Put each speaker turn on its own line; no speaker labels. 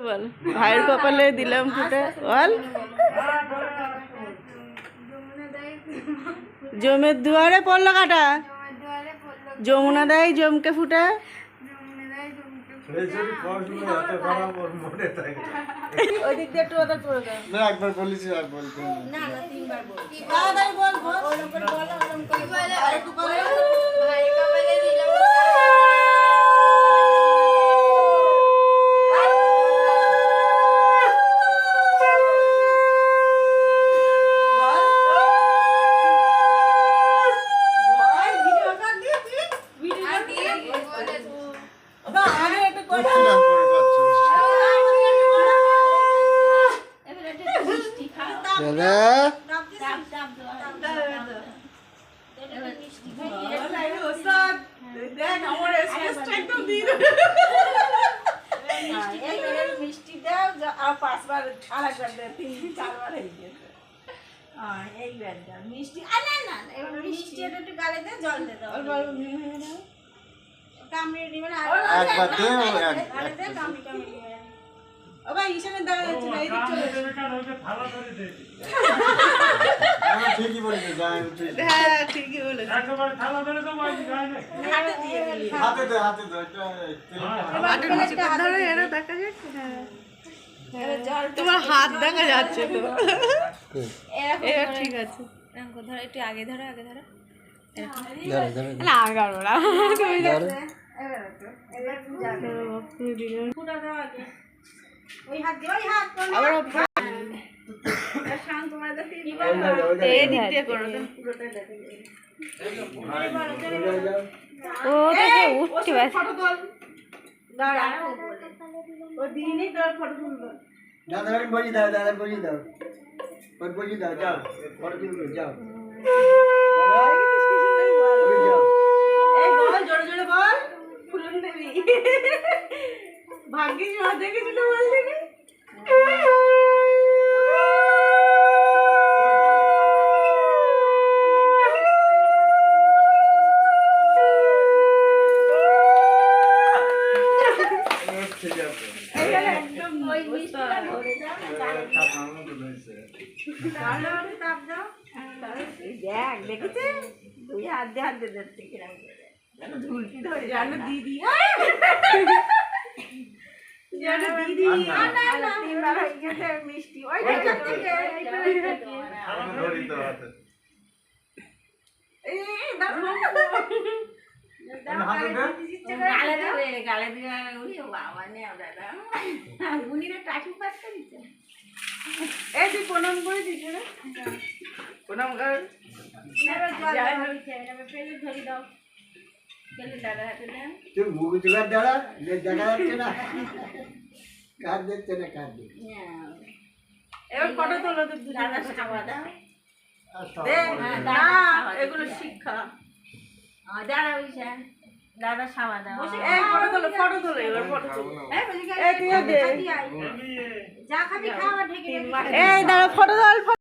বল ভাইয়ের কপালে দিলাম ফুটে বল। জমের দুয়ারে পড়ল কাটা? যমুনা দেয় জমকে ফুটে?
সেই জন্য পড়াশুনো এত খারাপ ওর মনে থাকে
ওই দিক দিয়ে একটু ওদের করে দাও
না একবার বলেছি আর বলতে হবে না।
তাড়াতাড়ি বল বল
কিরম করে পাচ্ছো? দাদা
মিষ্টি দাও আর পাঁচবার আরেকবার দে তিন চারবার হয়ে গেছে
এইবার দাও মিষ্টি আ না না না, এবার মিষ্টি একটু গালে জল দে দাও
হয়ে।
কামড়ে
একবার দে
কামড়ে কামড়ে
ও ভাই দেখা যাচ্ছে না চলে।
হ্যাঁ, ঠিকই বলেছে ঠিক
হ্যাঁ ঠিকই বলেছ।
হাতে দিয়ে
হাতে দে হাতে দে এটা
নিচে করে ধরো, এরা দেখা যাচ্ছে হ্যাঁ। তোমার হাত দেখা যাচ্ছে তো।
এরকম
ঠিক আছে।
ধরো একটু আগে ধরো আগে ধরো।
না আগারো না। তুমি
ধরে।
ফুটা দাও আগে। ওই হাত দিয়ে ওই
দাদা বলি দাও দাদা বলি দাও। ওর বলি দাও, যাও ফটো তুলবে যাও ওই যাও
এই বল জোরে জোরে বল ফুলন দেবী ভাগ্যিস মা দেখেছিল বল দেখে
ঠিক আছে
একদম ওই মিষ্টিটা ধরে দাও
খাবার মতো হয়েছে
তাহলে তাপ দাও। এই দেখ দেখেছে? দুই হাত দিয়ে হাত দিয়ে ধরছে কিরম করে। যেন ঝুলকি ধরে জানো দিদি
হাতে
এই, তুই প্রণাম করে দিস প্রণাম কর
ধরি দাও
তুই মুখ জোগাড় দাঁড়া যে দেখা যাচ্ছে না। কার দেখছে না কার দেখছে?
এবার ফটো তোলো তো
দাও। হ্যাঁ, দাদা,
এগুলো শিক্ষা।
আহ, দাদা দাদা খাওয়া দাও।
এই ফটো তোলো ফটো তোলো এবার ফটো তোলো।
এই
তুইও দে।
যা খাবি খাওয়া ঢেকে
এই দাঁড়া ফটো তোল